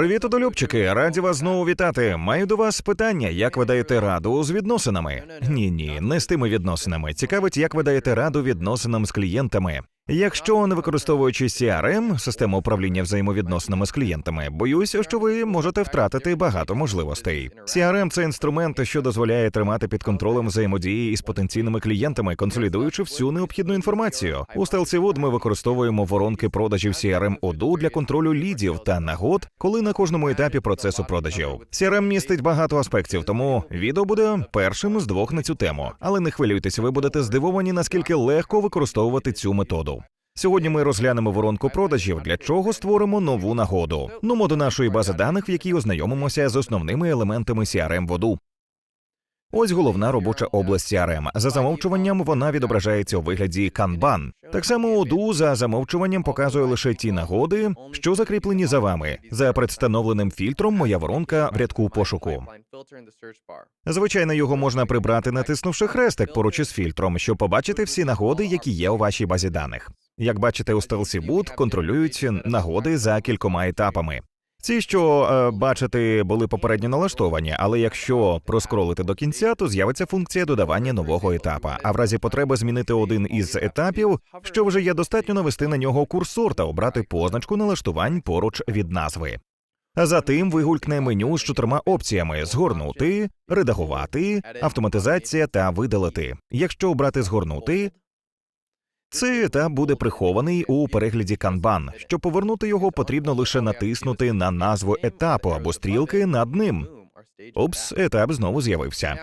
Привіт, одолюбчики! Раді вас знову вітати. Маю до вас питання, як ви даєте раду з відносинами? Ні, ні, не з тими відносинами. Цікавить, як ви даєте раду відносинам з клієнтами. Якщо не використовуючи CRM, систему управління взаємовідносинами з клієнтами, боюся, що ви можете втратити багато можливостей. CRM – це інструмент, що дозволяє тримати під контролем взаємодії із потенційними клієнтами, консолідуючи всю необхідну інформацію. У Wood ми використовуємо воронки продажів CRM Odoo для контролю лідів та нагод, коли на кожному етапі процесу продажів. CRM містить багато аспектів, тому відео буде першим з двох на цю тему. Але не хвилюйтесь, ви будете здивовані, наскільки легко використовувати цю методу. Сьогодні ми розглянемо воронку продажів, для чого створимо нову нагоду. Нумо до нашої бази даних, в якій ознайомимося з основними елементами CRM воду. Ось головна робоча область CRM. За замовчуванням вона відображається у вигляді Kanban. Так само Odoo за замовчуванням показує лише ті нагоди, що закріплені за вами. За представленим фільтром моя воронка в рядку пошуку. Звичайно, його можна прибрати, натиснувши хрестик поруч із фільтром, щоб побачити всі нагоди, які є у вашій базі даних. Як бачите, у Stealthy Boot контролюють нагоди за кількома етапами. Ці, що е, бачите, були попередньо налаштовані, але якщо проскролити до кінця, то з'явиться функція додавання нового етапа. А в разі потреби змінити один із етапів, що вже є достатньо навести на нього курсор та обрати позначку налаштувань поруч від назви. А затим вигулькне меню з чотирма опціями: згорнути, редагувати, автоматизація та видалити. Якщо обрати згорнути, цей етап буде прихований у перегляді Kanban. Щоб повернути його, потрібно лише натиснути на назву етапу або стрілки над ним. Упс, етап знову з'явився.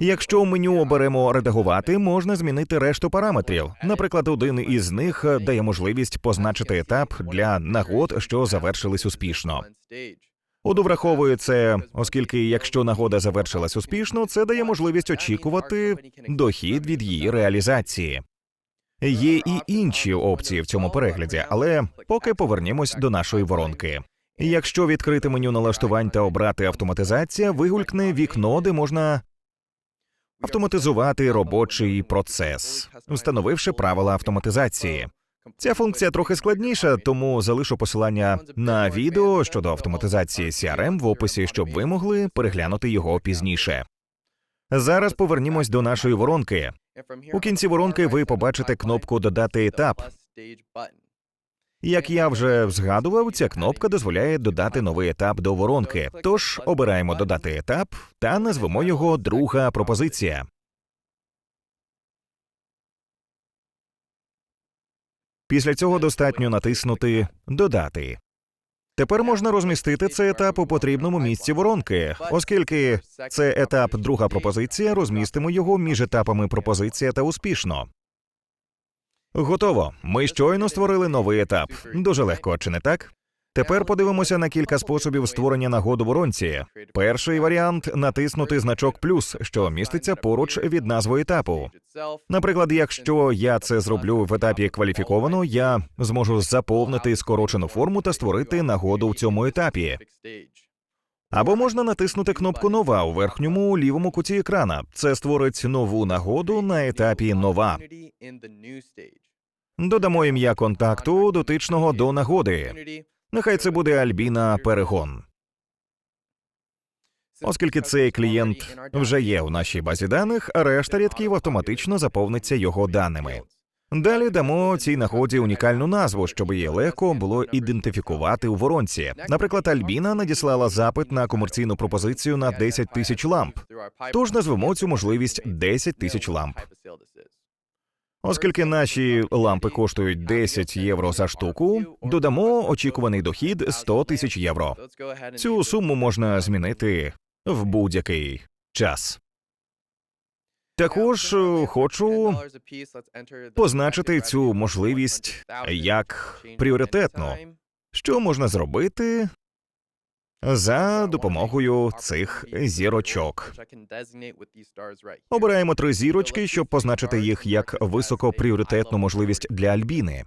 Якщо у меню оберемо редагувати, можна змінити решту параметрів. Наприклад, один із них дає можливість позначити етап для нагод, що завершились успішно. Оду враховує це, оскільки якщо нагода завершилась успішно, це дає можливість очікувати дохід від її реалізації. Є і інші опції в цьому перегляді, але поки повернімось до нашої воронки. Якщо відкрити меню налаштувань та обрати автоматизація, вигулькне вікно, де можна автоматизувати робочий процес, встановивши правила автоматизації. Ця функція трохи складніша, тому залишу посилання на відео щодо автоматизації CRM в описі, щоб ви могли переглянути його пізніше. Зараз повернімось до нашої воронки. У кінці воронки ви побачите кнопку Додати етап. Як я вже згадував, ця кнопка дозволяє додати новий етап до воронки. Тож обираємо додати етап та назвемо його друга пропозиція. Після цього достатньо натиснути Додати. Тепер можна розмістити цей етап у потрібному місці воронки, оскільки це етап друга пропозиція, розмістимо його між етапами пропозиція та успішно. Готово. Ми щойно створили новий етап. Дуже легко, чи не так? Тепер подивимося на кілька способів створення нагод воронці. Перший варіант натиснути значок плюс, що міститься поруч від назви етапу. Наприклад, якщо я це зроблю в етапі кваліфіковано, я зможу заповнити скорочену форму та створити нагоду в цьому етапі. Або можна натиснути кнопку Нова у верхньому лівому куті екрана. Це створить нову нагоду на етапі Нова. Додамо ім'я контакту дотичного до нагоди. Нехай це буде Альбіна Перегон. Оскільки цей клієнт вже є у нашій базі даних, решта рядків автоматично заповниться його даними. Далі дамо цій нагоді унікальну назву, щоб її легко було ідентифікувати у воронці. Наприклад, Альбіна надіслала запит на комерційну пропозицію на 10 тисяч ламп. Тож назвемо цю можливість 10 тисяч ламп. Оскільки наші лампи коштують 10 євро за штуку, додамо очікуваний дохід 100 тисяч євро. Цю суму можна змінити в будь-який час. Також е, хочу позначити цю можливість як пріоритетну. Що можна зробити за допомогою цих зірочок? Обираємо три зірочки, щоб позначити їх як високопріоритетну можливість для Альбіни.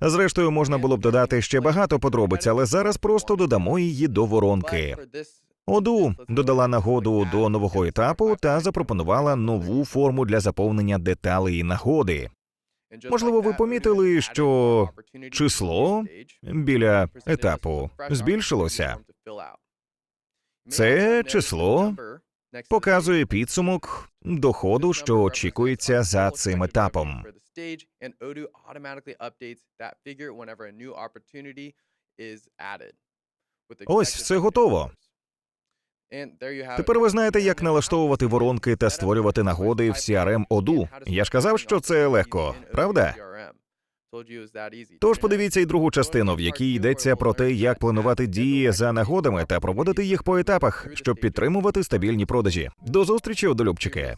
Зрештою, можна було б додати ще багато подробиць, але зараз просто додамо її до воронки. Оду додала нагоду до нового етапу та запропонувала нову форму для заповнення деталей нагоди. Можливо, ви помітили, що число біля етапу збільшилося. Це число показує підсумок доходу, що очікується за цим етапом. Ось все готово. Тепер ви знаєте, як налаштовувати воронки та створювати нагоди в CRM Odoo. Я ж казав, що це легко, правда? Тож подивіться і другу частину, в якій йдеться про те, як планувати дії за нагодами та проводити їх по етапах, щоб підтримувати стабільні продажі. До зустрічі, одолюбчики!